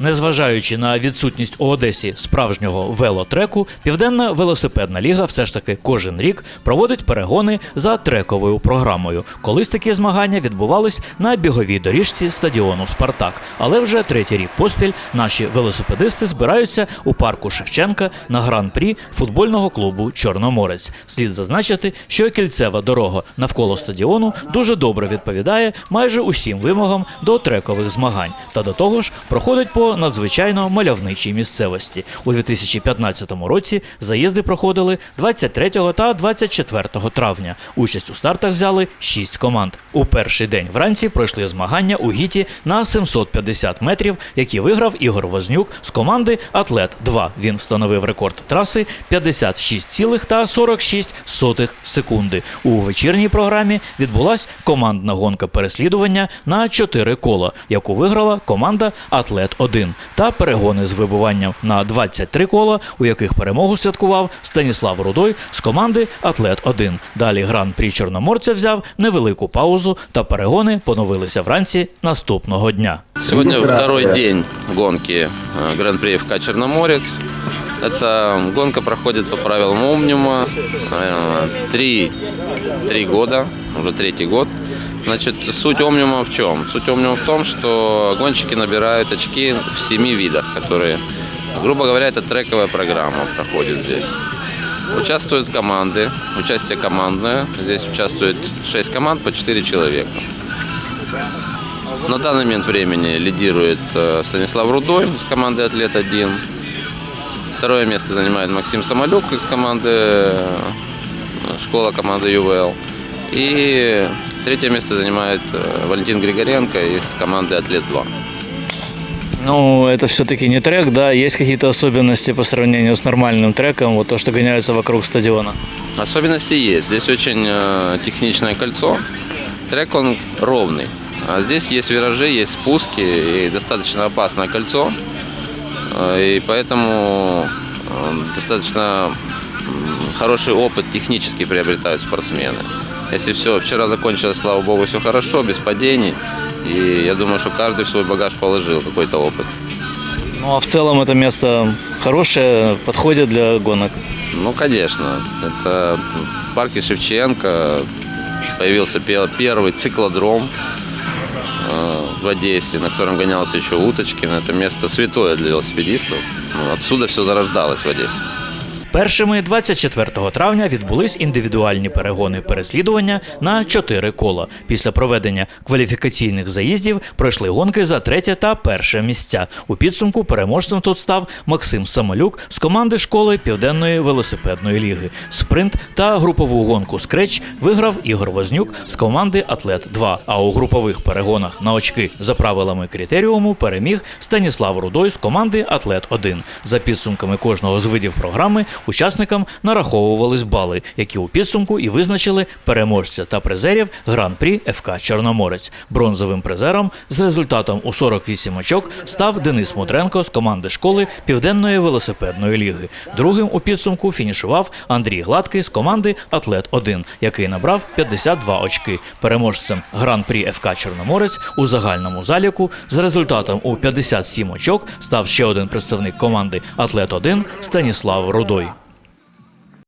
Незважаючи на відсутність у Одесі справжнього велотреку, Південна велосипедна ліга все ж таки кожен рік проводить перегони за трековою програмою. Колись такі змагання відбувались на біговій доріжці стадіону Спартак. Але вже третій рік поспіль наші велосипедисти збираються у парку Шевченка на гран-прі футбольного клубу Чорноморець. Слід зазначити, що кільцева дорога навколо стадіону дуже добре відповідає майже усім вимогам до трекових змагань, та до того ж проходить по надзвичайно мальовничій місцевості. У 2015 році заїзди проходили 23 та 24 травня. Участь у стартах взяли 6 команд. У перший день вранці пройшли змагання у гіті на 750 метрів, які виграв Ігор Вознюк з команди Атлет 2 Він встановив рекорд траси 56,46 сотих секунди. У вечірній програмі відбулась командна гонка переслідування на 4 кола, яку виграла команда Атлет 1 та перегони з вибуванням на 23 кола, у яких перемогу святкував Станіслав Рудой з команди Атлет 1 Далі гран-прі Чорноморця взяв невелику паузу, та перегони поновилися вранці наступного дня. Сьогодні второй день гонки э, Гран-при ФК Черноморец. Эта гонка проходит по правилам Омниума. э, Три, три года, уже третий год. Значит, суть Омниума в чем? Суть Омниума в том, что гонщики набирают очки в семи видах, которые, грубо говоря, это трековая программа проходит здесь. Участвуют команды, участие командное. Здесь участвует 6 команд по 4 человека. На данный момент времени лидирует э, Станислав Рудой из команды «Атлет-1». Второе место занимает Максим Самолюк из команды э, «Школа» команды ЮВЛ. И третье место занимает э, Валентин Григоренко из команды «Атлет-2». Ну, это все-таки не трек, да? Есть какие-то особенности по сравнению с нормальным треком, вот то, что гоняются вокруг стадиона? Особенности есть. Здесь очень э, техничное кольцо. Трек он ровный. А здесь есть виражи, есть спуски и достаточно опасное кольцо. Э, И поэтому э, достаточно хороший опыт технически приобретают спортсмены. Если все вчера закончилось, слава богу, все хорошо, без падений. И я думаю, что каждый в свой багаж положил какой-то опыт. Ну, а в целом это место хорошее, подходит для гонок. Ну, конечно. Это в парке Шевченко появился пе- первый циклодром в Одессе, на котором гонялся еще Уточкин. Это место святое для велосипедистов. Ну, Отсюда все зарождалось в Одессе. Першими 24 травня відбулись індивідуальні перегони переслідування на чотири кола. Після проведення кваліфікаційних заїздів пройшли гонки за третє та перше місця. У підсумку переможцем тут став Максим Самолюк з команди школи Південної велосипедної ліги. Спринт та групову гонку скреч виграв Ігор Вознюк з команди Атлет 2 А у групових перегонах на очки за правилами критеріуму переміг Станіслав Рудой з команди Атлет 1 За підсумками кожного з видів програми учасникам нараховувались бали, які у підсумку і визначили переможця та призерів гран-прі ФК Чорноморець. Бронзовим призером з результатом у 48 очок став Денис Мудренко з команди школи Південної велосипедної ліги. Другим у підсумку фінішував Андрій Гладкий з команди Атлет 1 який набрав 52 очки. Переможцем гран-прі ФК Чорноморець у загальному заліку з результатом у 57 очок став ще один представник команди Атлет 1 Станіслав Рудой.